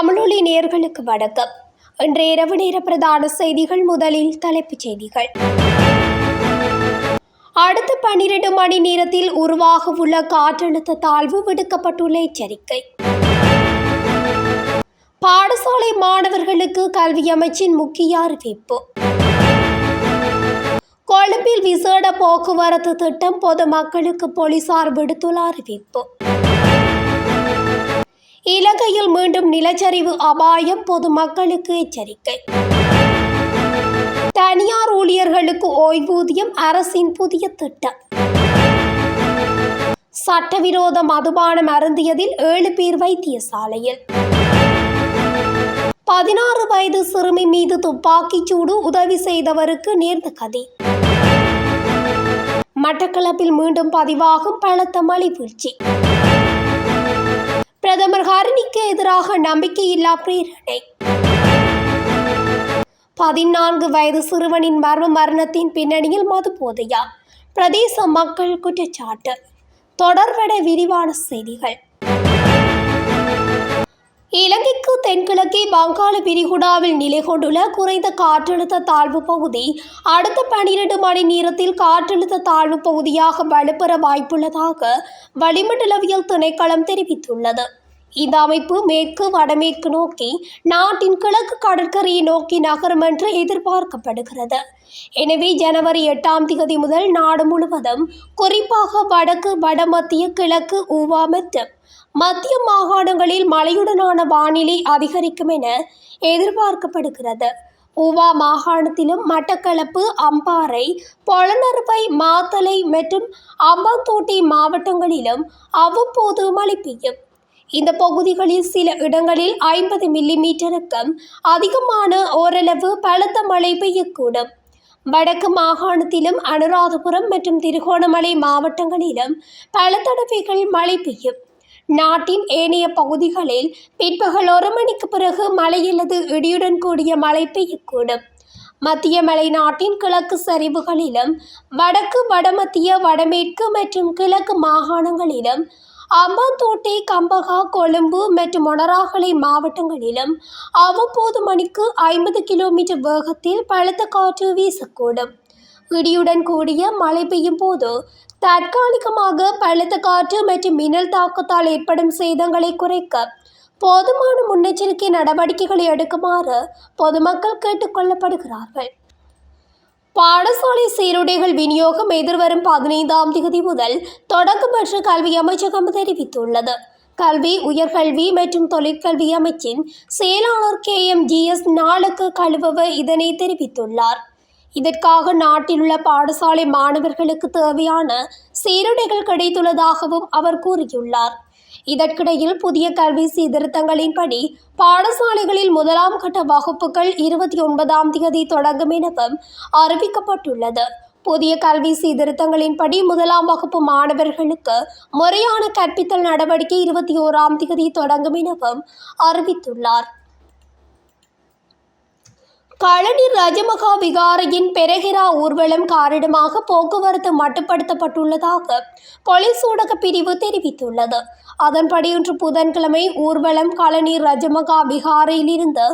தமிழொலி நேர்களுக்கு வணக்கம். இன்றைய இரவு நேர பிரதான செய்திகள் முதலில் தலைப்புச் செய்திகள். அடுத்த பன்னிரண்டு மணி நேரத்தில் உருவாக உள்ள காற்றழுத்த தாழ்வு விடுக்கப்பட்டுள்ள எச்சரிக்கை. பாடசாலை மாணவர்களுக்கு கல்வி அமைச்சின் முக்கிய அறிவிப்பு. கொழும்பில் விசேட போக்குவரத்து திட்டம் பொதுமக்களுக்கு போலீசார் விடுத்துள்ள அறிவிப்பு. இலங்கையில் மீண்டும் நிலச்சரிவு அபாயம் பொதுமக்களுக்கு எச்சரிக்கை. தனியார் ஊழியர்களுக்கு ஓய்வூதியம் அரசின் புதிய திட்டம். சட்டவிரோத மதுபானம் அருந்தியதில் ஏழு பேர் வைத்தியசாலையில். பதினாறு வயது சிறுமி மீது துப்பாக்கிச் சூடு உதவி செய்தவருக்கு நேர்ந்த கதி. மட்டக்களப்பில் மீண்டும் பதிவாகும் பலத்த மழை வீழ்ச்சி ஹரிணிக்கு நம்பிக்கையில்லா பிரேரணை. பதினான்கு வயது சிறுவனின் மர்ம மரணத்தின் பின்னணியில் மது போதையா? பிரதேச மக்கள் குற்றச்சாட்டு. தொடர்பட விரிவான செய்திகள். இலங்கைக்கு தென்கிழக்கே வங்காள விரிகுடாவில் நிலை கொண்டுள்ள குறைந்த காற்றழுத்த தாழ்வு பகுதி அடுத்த பனிரெண்டு மணி நேரத்தில் காற்றழுத்த தாழ்வு பகுதியாக வலுப்பெற வாய்ப்புள்ளதாக வளிமண்டலவியல் திணைக்களம் தெரிவித்துள்ளது. இந்த அமைப்பு மேற்கு வடமேற்கு நோக்கி நாட்டின் கிழக்கு கடற்கரையை நோக்கி நகரும் என்று எதிர்பார்க்கப்படுகிறது. எனவே ஜனவரி எட்டாம் தேதி முதல் நாடு முழுவதும் குறிப்பாக வடக்கு வடமத்திய கிழக்கு ஊவா மற்றும் மத்திய மாகாணங்களில் மழையுடனான வானிலை அதிகரிக்கும் என எதிர்பார்க்கப்படுகிறது. ஊவா மாகாணத்திலும் மட்டக்களப்பு அம்பாறை பொலனறுவை மாத்தலை மற்றும் அம்பாந்தோட்டை மாவட்டங்களிலும் அவ்வப்போது மழை பெய்யும். இந்த பகுதிகளில் சில இடங்களில் ஐம்பது மில்லி மீட்டருக்கும் அதிகமான ஓரளவு பலத்த மழை பெய்யக்கூடும். வடக்கு மாகாணத்திலும் அனுராதபுரம் மற்றும் திருகோணமலை மாவட்டங்களிலும் பல தடவைகள் மழை பெய்யும். நாட்டின் ஏனைய பகுதிகளில் பிற்பகல் ஒரு மணிக்கு பிறகு மழை அல்லது இடியுடன் கூடிய மழை பெய்யக்கூடும். மத்திய மலை நாட்டின் கிழக்கு சரிவுகளிலும் வடக்கு வடமத்திய வடமேற்கு மற்றும் கிழக்கு மாகாணங்களிலும் அம்பாந்தோட்டை கம்பகா கொழும்பு மற்றும் மொனராகலை மாவட்டங்களிலும் அவ்வப்போது மணிக்கு ஐம்பது கிலோமீட்டர் வேகத்தில் பலத்த காற்று வீசக்கூடும். இடியுடன் கூடிய மழை பெய்யும் போது தற்காலிகமாக பலத்த காற்று மற்றும் மின்னல் தாக்கத்தால் ஏற்படும் சேதங்களை குறைக்க போதுமான முன்னெச்சரிக்கை நடவடிக்கைகளை எடுக்குமாறு பொதுமக்கள் கேட்டுக்கொள்ளப்படுகிறார்கள் பாடசாலை சீருடைகள் விநியோகம் எதிர்வரும் பதினைந்தாம் தேதி முதல் தொடங்கும் என்று கல்வி அமைச்சகம் தெரிவித்துள்ளது. கல்வி உயர்கல்வி மற்றும் தொழிற்கல்வி அமைச்சின் செயலாளர் கே. எம். ஜி. எஸ். நாளுக்கு கழுவவர் இதனை தெரிவித்துள்ளார். இதற்காக நாட்டில் உள்ள பாடசாலை மாணவர்களுக்கு தேவையான சீருடைகள் கிடைத்துள்ளதாகவும் அவர் கூறியுள்ளார். இதற்கிடையில் புதிய கல்வி சீர்திருத்தங்களின்படி பாடசாலைகளில் முதலாம் கட்ட வகுப்புகள் இருபத்தி ஒன்பதாம் தேதி தொடங்கும் எனவும் அறிவிக்கப்பட்டுள்ளது. புதிய கல்வி சீர்திருத்தங்களின்படி முதலாம் வகுப்பு மாணவர்களுக்கு முறையான கற்பித்தல் நடவடிக்கை இருபத்தி ஓராம் தேதி தொடங்கும் எனவும் அறிவித்துள்ளார். கழனி ரஜமகா விகாரையின் பெரகிரா ஊர்வலம் காரணமாக போக்குவரத்து மட்டுப்படுத்தப்பட்டுள்ளதாக போலீஸ் ஊடக பிரிவு தெரிவித்துள்ளது. அதன்படி இன்று புதன்கிழமை ஊர்வலம் களனி ரஜமகா விகாரையிலிருந்து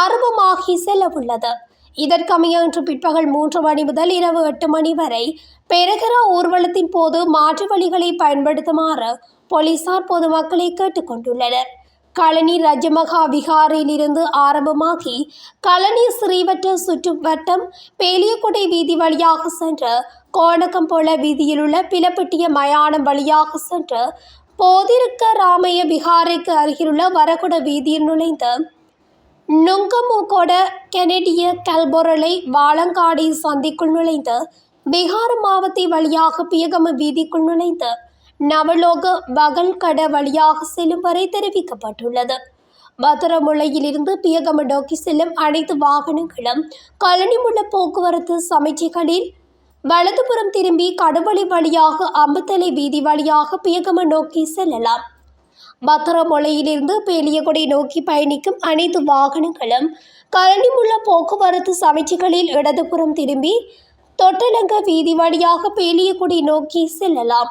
ஆரம்பமாகி செல்லவுள்ளது. இதற்கமைய இன்று பிற்பகல் மூன்று மணி முதல் இரவு எட்டு மணி வரை பெரகிரா ஊர்வலத்தின் போது மாற்று வழிகளை பயன்படுத்துமாறு போலீசார் பொதுமக்களை கேட்டுக்கொண்டுள்ளனர். கழனி ரஜமகா விகாரையிலிருந்து ஆரம்பமாகி கழனி ஸ்ரீவட்ட சுற்றுவட்டம் பேலியக்குடை வீதி வழியாக சென்று கோணக்கம்போல போல வீதியிலுள்ள பிலப்பட்டிய மயானம் வழியாக சென்று போதிருக்க ராமைய விகாரைக்கு அருகிலுள்ள வரகுட வீதியில் நுழைந்து நுங்கமுகோட கெனடிய கல்பொரலை வாழங்காடி சந்திக்குள் நுழைந்து பீகார் மாவத்தை வழியாக பியகம வீதிக்குள் நுழைந்து நவலோக வகல்கட வழியாக செல்லும் வரை தெரிவிக்கப்பட்டுள்ளது. பத்திரமுளையிலிருந்து பியகம நோக்கி செல்லும் அனைத்து வாகனங்களும் கழனிமுள்ள போக்குவரத்து சமைச்சைகளில் வலதுபுறம் திரும்பி கடுவழி வழியாக அம்பத்தலை வீதி வழியாக பியகம நோக்கி செல்லலாம். பத்திரமுளையிலிருந்து பேலியகுடை நோக்கி பயணிக்கும் அனைத்து வாகனங்களும் கழனிமுள்ள போக்குவரத்து சமைச்சைகளில் இடதுபுறம் திரும்பி தொட்டலங்க வீதி வழியாக பேலியகுடி நோக்கி செல்லலாம்.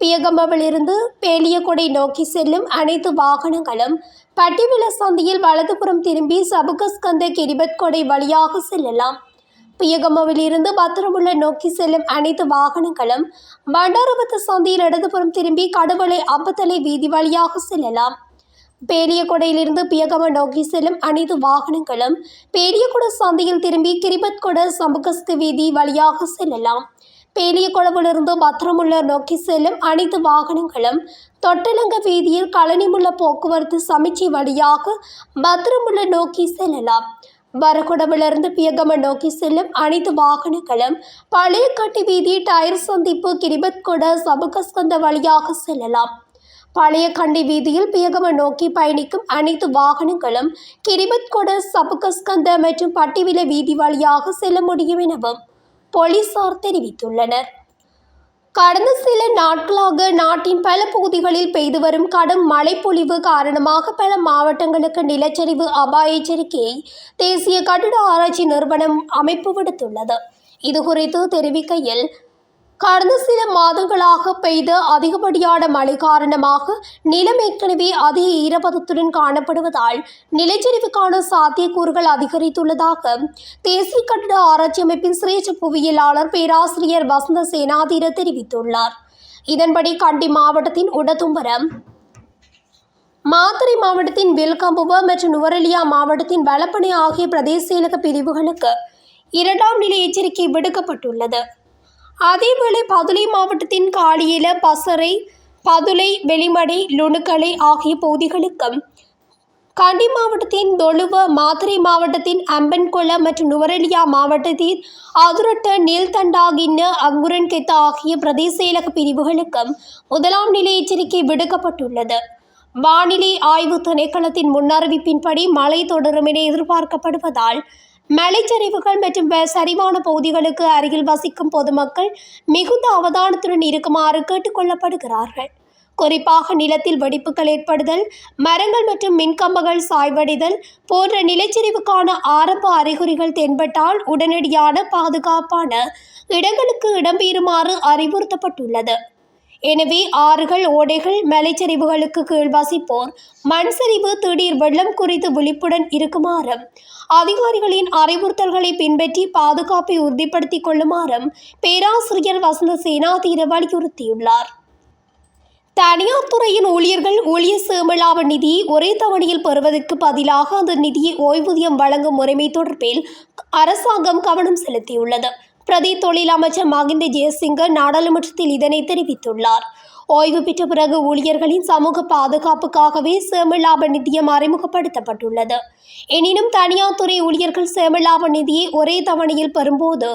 பியகம்பவிலிருந்து பேலியகொடை நோக்கி செல்லும் அனைத்து வாகனங்களும் பட்டிவில சந்தியில் வலதுபுறம் திரும்பி சபுகஸ்கந்த கிரிபத் கொடை வழியாக செல்லலாம். பியகம்பவிலிருந்து பத்திரமுள்ள நோக்கி செல்லும் அனைத்து வாகனங்களும் பண்டாரவத்த சந்தியில் இடதுபுறம் திரும்பி கடுவலை அப்பத்தலை வீதி வழியாக செல்லலாம். பேரியகொடையிலிருந்து பியகம நோக்கி செல்லும் அனைத்து வாகனங்களும் பேரியகுட சந்தையில் திரும்பி கிரிபத்கொட சமுகஸ்து வீதி வழியாக செல்லலாம். பேலியகுளவிலிருந்து பத்திரமுள்ள நோக்கி செல்லும் அனைத்து வாகனங்களும் தொட்டலங்க வீதியில் கழனிமுள்ள போக்குவரத்து சமிச்சை வழியாக பத்திரமுள்ள நோக்கி செல்லலாம் வரகுடவிலிருந்து பியகம நோக்கி செல்லும் அனைத்து வாகனங்களும் பழைய கட்டி வீதி டயர் சந்திப்பு கிரிபத்கொட சபுகஸ்கந்த வழியாக செல்லலாம். பழைய கண்டி வீதியில் பியகம நோக்கி பயணிக்கும் அனைத்து வாகனங்களும் கிரிபத்கொட சபுகஸ்கந்த மற்றும் பட்டிவில வீதி வழியாக செல்ல முடியும் எனவும் போலீசார் தெரிவித்துள்ளனர். கடந்த சில நாட்களாக நாட்டின் பல பகுதிகளில் பெய்து வரும் கடும் மழைப்பொழிவு காரணமாக பல மாவட்டங்களுக்கு நிலச்சரிவு அபாய எச்சரிக்கையை தேசிய கட்டிட ஆராய்ச்சி நிறுவனம் அமைப்பு விடுத்துள்ளது. இதுகுறித்து தெரிவிக்கையில் கடந்த சில மாதங்களாக பெய்த அதிகப்படியான மழை காரணமாக நிலம் ஏற்கனவே அதிக ஈரப்பதத்துடன் காணப்படுவதால் நிலச்சரிவுக்கான சாத்தியக்கூறுகள் அதிகரித்துள்ளதாக தேசிய கட்டிட ஆராய்ச்சி அமைப்பின் சிரேஷ்ட புவியியலாளர் பேராசிரியர் வசந்த சேனாதீர தெரிவித்துள்ளார். இதன்படி கண்டி மாவட்டத்தின் உடதும்பரம் மாத்தறை மாவட்டத்தின் வில்கம்புவ மற்றும் நுவரெலியா மாவட்டத்தின் வலப்பனை ஆகிய பிரதேச செயலக பிரிவுகளுக்கு இரண்டாம் நிலை எச்சரிக்கை விடுக்கப்பட்டுள்ளது. அதேவேளை பதுளை மாவட்டத்தின் காலியில பசறை பதுளை வெளிமடை லுணுக்கலை ஆகிய பகுதிகளுக்கும் கண்டி மாவட்டத்தின் தொழுவ மாத்தறை மாவட்டத்தின் அம்பன்கொல மற்றும் நுவரெலியா மாவட்டத்தின் அதுரட்ட நீல்தண்டாகின்ன அங்குரன்கெத்த ஆகிய பிரதேச செயலக பிரிவுகளுக்கும் முதலாம் நிலை எச்சரிக்கை விடுக்கப்பட்டுள்ளது. வானிலை ஆய்வு திணைக்களத்தின் முன்னறிவிப்பின்படி மழை தொடரும் என எதிர்பார்க்கப்படுவதால் மலைச்சரிவுகள் மற்றும் சரிவான பகுதிகளுக்கு அருகில் வசிக்கும் பொதுமக்கள் மிகுந்த அவதானத்துடன் இருக்குமாறு கேட்டுக்கொள்ளப்படுகிறார்கள். குறிப்பாக நிலத்தில் வெடிப்புகள் ஏற்படுதல் மரங்கள் மற்றும் மின்கம்பங்கள் சாய்வடைதல் போன்ற நிலச்சரிவுக்கான ஆரம்ப அறிகுறிகள் தென்பட்டால் உடனடியான பாதுகாப்பான இடங்களுக்கு இடம்பெறுமாறு அறிவுறுத்தப்பட்டுள்ளது. எனவே ஆறுகள் ஓடைகள் மலைச்சரிவுகளுக்கு கீழ் வசிப்போர் மண் சரிவு திடீர் வெள்ளம் குறித்து விழிப்புடன் இருக்குமாறும் அதிகாரிகளின் அறிவுறுத்தல்களை பின்பற்றி பாதுகாப்பை உறுதிப்படுத்திக் கொள்ளுமாறும் பேராசிரியர் வசந்த சேனாதீர வலியுறுத்தியுள்ளார். தனியார் துறையின் ஊழியர்கள் ஊழியர் சேமலாப நிதியை ஒரே தவணையில் பெறுவதற்கு பதிலாக அந்த நிதியை ஓய்வூதியம் வழங்கும் முறைமை தொடர்பில் அரசாங்கம் கவனம் செலுத்தியுள்ளது. பிரதி தொழில் அமைச்சர் மகிந்த ஜெயசிங்க நாடாளுமன்றத்தில் இதனை தெரிவித்துள்ளார். ஓய்வு பெற்ற பிறகு ஊழியர்களின் சமூக பாதுகாப்புக்காகவே சேமலாப நிதியம் அறிமுகப்படுத்தப்பட்டுள்ளது. எனினும் தனியார் துறை ஊழியர்கள் சேமலாப நிதியை ஒரே தவணையில் பெறும்போது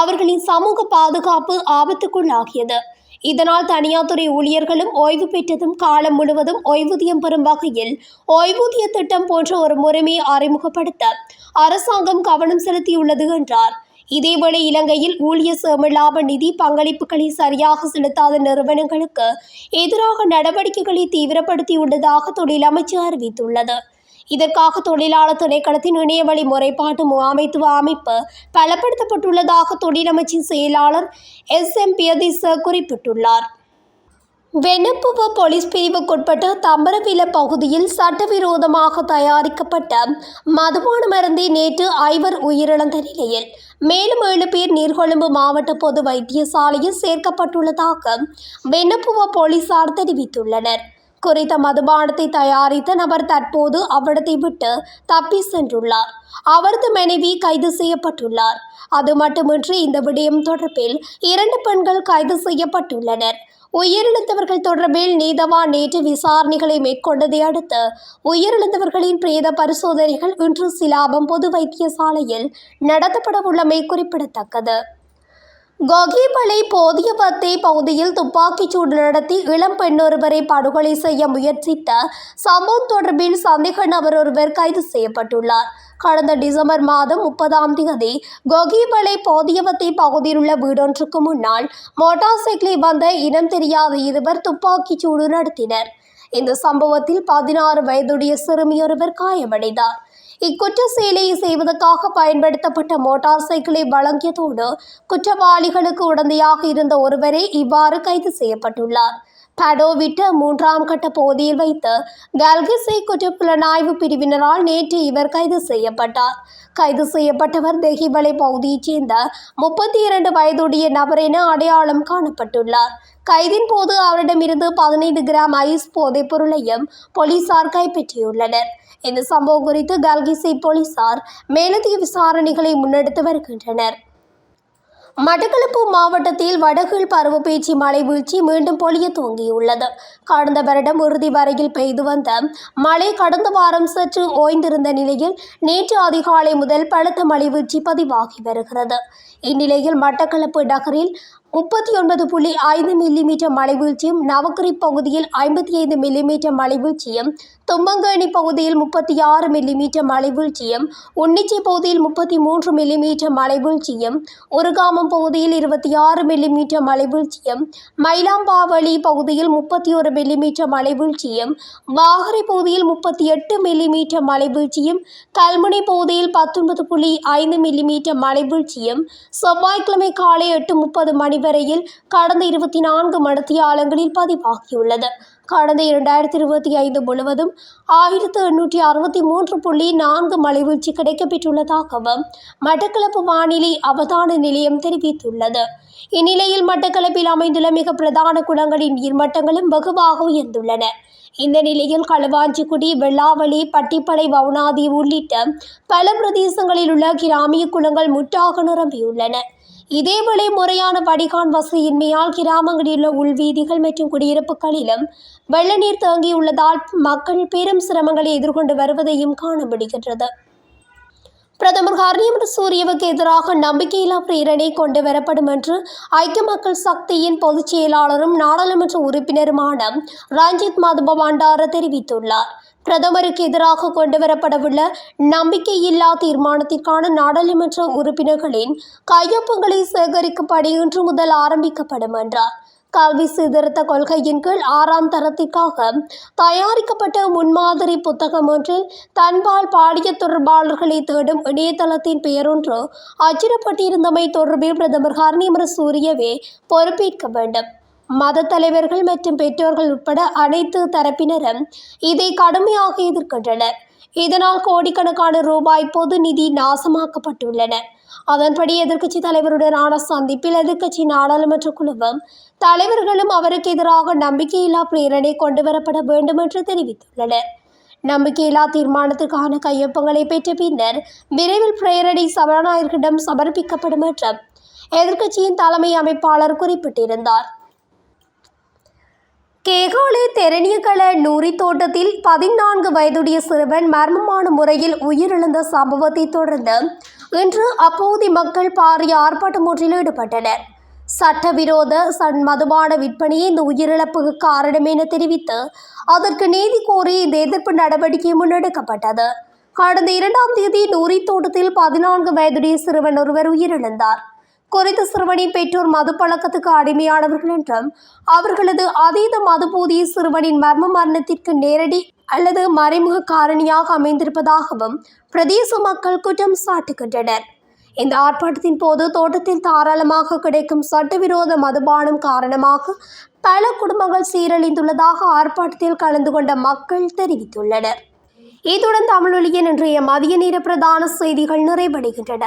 அவர்களின் சமூக பாதுகாப்பு ஆபத்துக்குள்ளாகியது. இதனால் தனியார் துறை ஊழியர்களும் ஓய்வு பெற்றதும் காலம் முழுவதும் ஓய்வூதியம் பெறும் வகையில் ஓய்வூதிய திட்டம் போன்ற ஒரு முறைமையை அறிமுகப்படுத்த அரசாங்கம் கவனம் செலுத்தியுள்ளது என்றார். இதேவேளை இலங்கையில் ஊழியர் சேமலாப நிதி பங்களிப்புகளை சரியாக செலுத்தாத நிறுவனங்களுக்கு எதிராக நடவடிக்கைகளை தீவிரப்படுத்தியுள்ளதாக தொழில் அமைச்சு அறிவித்துள்ளது. இதற்காக தொழிலாளர் திணைக்களத்தின் இணையவழி முறைப்பாட்டு முகாமைத்துவ அமைப்பு பலப்படுத்தப்பட்டுள்ளதாக தொழிலமைச்சின் செயலாளர் எஸ். எம். பியதிச குறிப்பிட்டுள்ளார். வெனப்புவ போலீஸ் பிரிவுக்குட்பட்ட தம்பரவில பகுதியில் சட்டவிரோதமாக தயாரிக்கப்பட்ட மதுபான மருந்தை நேற்று ஐவர் உயிரிழந்த நிலையில் மேலும் ஏழு பேர் நீர்கொழும்பு மாவட்ட பொது வைத்தியசாலையில் சேர்க்கப்பட்டுள்ளதாக வெனப்புவ போலீசார் தெரிவித்துள்ளனர். குறித்த மதுபானத்தை தயாரித்த நபர் தற்போது அவ்விடத்தை விட்டு தப்பி சென்றுள்ளார். அவரது மனைவி கைது செய்யப்பட்டுள்ளார். அது மட்டுமின்றி இந்த விடயம் தொடர்பில் இரண்டு பெண்கள் கைது செய்யப்பட்டுள்ளனர். உயிரிழந்தவர்கள் தொடர்பில் நீதவான் நேற்று விசாரணைகளை மேற்கொண்டதை அடுத்து உயிரிழந்தவர்களின் பிரேத பரிசோதனைகள் இன்று சிலாபம் பொது வைத்தியசாலையில் நடத்தப்பட உள்ளமை குறிப்பிடத்தக்கது. கொகிபலை போதியபத்தை பகுதியில் துப்பாக்கிச்சூடு நடத்தி இளம் பெண்ணொருவரை படுகொலை செய்ய முயற்சித்த சம்பவம் தொடர்பில் சந்தேக நபர் ஒருவர் கைது செய்யப்பட்டுள்ளார். கடந்த டிசம்பர் மாதம் முப்பதாம் தேதி கொகிபலை போதியவத்தை பகுதியில் உள்ள வீடொன்றுக்கு முன்னால் மோட்டார் சைக்கிளில் வந்த இனம் தெரியாத இருவர் துப்பாக்கிச்சூடு நடத்தினர். இந்த சம்பவத்தில் பதினாறு வயதுடைய சிறுமியொருவர் காயமடைந்தார். இக்குற்ற செயலை செய்வதற்காக பயன்படுத்தப்பட்ட மோட்டார் சைக்கிளை வழங்கியதோடு குற்றவாளிகளுக்கு உடந்தையாக இருந்த ஒருவரே இவ்வாறு கைது செய்யப்பட்டுள்ளார். படோவிட்ட மூன்றாம் கட்ட போதியில் வைத்து கல்கிசை குற்றப்புலனாய்வு பிரிவினரால் நேற்று இவர் கைது செய்யப்பட்டார். கைது செய்யப்பட்டவர் தெஹிவலை பகுதியைச் சேர்ந்த முப்பத்தி இரண்டு வயதுடைய நபர் என அடையாளம் காணப்பட்டுள்ளார். கைதின் போது அவரிடமிருந்து பதினைந்து கிராம் ஐஸ் போதைப் பொருளையும் போலீசார் கைப்பற்றியுள்ளனர். இந்த சம்பவம் குறித்து கல்கிசை போலீசார் மேலதிக விசாரணைகளை முன்னெடுத்து வருகின்றனர். மட்டக்களப்பு மாவட்டத்தில் வடகில் பருவப்பேச்சு மழை வீழ்ச்சி மீண்டும் பொழிய துவங்கியுள்ளது. கடந்த வருடம் இறுதி வரையில் பெய்து வந்த மழை கடந்த வாரம் சற்று ஓய்ந்திருந்த நிலையில் நேற்று அதிகாலை முதல் பலத்த மழை வீழ்ச்சி பதிவாகி வருகிறது. இந்நிலையில் மட்டக்களப்பு நகரில் முப்பத்தி ஒன்பது புள்ளி ஐந்து மில்லிமீட்டர் மழை வீழ்ச்சியும் பகுதியில் ஐம்பத்தி ஐந்து மில்லிமீட்டர் மழை வீழ்ச்சியும் தும்மங்கேணி பகுதியில் முப்பத்தி ஆறு மில்லிமீட்டர் மழை வீழ்ச்சியும் பகுதியில் முப்பத்தி மூன்று மில்லிமீட்டர் மழை வீழ்ச்சியும் பகுதியில் இருபத்தி ஆறு மில்லிமீட்டர் மழை வீழ்ச்சியும் மயிலாம்பாவளி பகுதியில் முப்பத்தி ஒரு மில்லிமீட்டர் மழை வீழ்ச்சியும் வாகரை பகுதியில் முப்பத்தி எட்டு மில்லிமீட்டர் மழை வீழ்ச்சியும் கல்முனை பகுதியில் பத்தொன்பது புள்ளி ஐந்து மில்லிமீட்டர் மழை வீழ்ச்சியும் செவ்வாய்க்கிழமை காலை எட்டு முப்பது மணி வரையில் கடந்த இருபத்தி நான்கு மணித்தியாலங்களில் பதிவாகியுள்ளது. கடந்த இரண்டாயிரத்தி இருபத்தி ஐந்து முழுவதும் ஆயிரத்து எண்ணூற்றி அறுபத்தி மூன்று புள்ளி நான்கு மலைவீழ்ச்சி கிடைக்கப்பெற்றுள்ளதாகவும் மட்டக்களப்பு வானிலை அவதான நிலையம் தெரிவித்துள்ளது. இந்நிலையில் மட்டக்களப்பில் அமைந்துள்ள மிக பிரதான குளங்களின் நீர்மட்டங்களும் வெகுவாக உயர்ந்துள்ளன. இந்த நிலையில் களுவாஞ்சிக்குடி வெள்ளாவளி பட்டிப்பளை வவுனாதி உள்ளிட்ட பல பிரதேசங்களில் உள்ள கிராமிய குளங்கள் முற்றாக நிரம்பியுள்ளன. இதேவேளை முறையான வடிகான் வசதியின்மையால் கிராமங்களில் உள்ள உள்வீதிகள் மற்றும் குடியிருப்புகளிலும் வெள்ள நீர் தேங்கியுள்ளதால் மக்கள் பெரும் சிரமங்களை எதிர்கொண்டு வருவதையும் காண முடிகின்றது. பிரதமர் ஹர்னிமர் சூரியவுக்கு எதிராக நம்பிக்கையில்லா பிரேரணை கொண்டு வரப்படும் என்று ஐக்கிய மக்கள் சக்தியின் பொதுச் செயலாளரும் நாடாளுமன்ற உறுப்பினருமான ரஞ்சித் மதுப பண்டார தெரிவித்துள்ளார். பிரதமருக்கு எதிராக கொண்டுவரப்படவுள்ள நம்பிக்கையில்லா தீர்மானத்திற்கான நாடாளுமன்ற உறுப்பினர்களின் கையொப்பங்களை சேகரிக்கும் பணி இன்று முதல் ஆரம்பிக்கப்படும் என்றார். கல்வி சீர்திருத்த கொள்கையின் கீழ் ஆறாம் தரத்திற்காக தயாரிக்கப்பட்ட முன்மாதிரி புத்தகம் ஒன்றில் தன்பால் பாடிய தொடர்பாளர்களை தேடும் இணையதளத்தின் பெயரொன்று அச்சிடப்பட்டிருந்தமை தொடர்பில் பிரதமர் ஹர்னிமர சூரியவே பொறுப்பேற்க வேண்டும். மத தலைவர்கள் மற்றும் பெற்றோர்கள் உட்பட அனைத்து தரப்பினரும் இதை கடுமையாக எதிர்க்கின்றனர் இதனால் கோடிக்கணக்கான ரூபாய் பொது நிதி நாசமாக்கப்பட்டுள்ளன. அதன்படி எதிர்க்கட்சி தலைவருடனான சந்திப்பில் எதிர்க்கட்சி நாடாளுமன்ற குழுவும் தலைவர்களும் அவருக்கு எதிராக நம்பிக்கையில்லா பிரேரணை கொண்டு வரப்பட வேண்டும் என்று தெரிவித்துள்ளனர். நம்பிக்கையில்லா தீர்மானத்திற்கான கையொப்பங்களை பெற்ற பின்னர் விரைவில் பிரேரணை சபாநாயகரிடம் சமர்ப்பிக்கப்படும் என்றும் எதிர்க்கட்சியின் தலைமை அமைப்பாளர் குறிப்பிட்டிருந்தார். கேகாலே தெரணியகல நூரி தோட்டத்தில் பதினான்கு வயதுடைய சிறுவன் மர்மமான முறையில் உயிரிழந்த சம்பவத்தை தொடர்ந்து இன்று அப்பகுதி மக்கள் பாரிய ஆர்ப்பாட்டம் ஒன்றில் ஈடுபட்டனர். சட்டவிரோத சன் மதுபான விற்பனையே இந்த உயிரிழப்புக்கு காரணம் என தெரிவித்து அதற்கு நீதி கோரி இந்த எதிர்ப்பு நடவடிக்கை முன்னெடுக்கப்பட்டது. கடந்த இரண்டாம் தேதி நூரி தோட்டத்தில் பதினான்கு வயதுடைய சிறுவன் ஒருவர் உயிரிழந்தார். குறித்த சிறுவனின் பெற்றோர் மது பழக்கத்துக்கு அடிமையானவர்கள் என்றும் அவர்களது அதீத மதுபோதிய சிறுவனின் மர்ம மரணத்திற்கு நேரடி அல்லது மறைமுக காரணியாக அமைந்திருப்பதாகவும் பிரதேச மக்கள் குற்றம் சாட்டுகின்றனர். இந்த ஆர்ப்பாட்டத்தின் போது தோட்டத்தில் தாராளமாக கிடைக்கும் சட்டவிரோத மதுபானம் காரணமாக பல குடும்பங்கள் சீரழிந்துள்ளதாக ஆர்ப்பாட்டத்தில் கலந்து கொண்ட மக்கள் தெரிவித்துள்ளனர். இத்துடன் தமிழொலியின் இன்றைய மதிய நேர பிரதான செய்திகள் நிறைவடைகின்றன.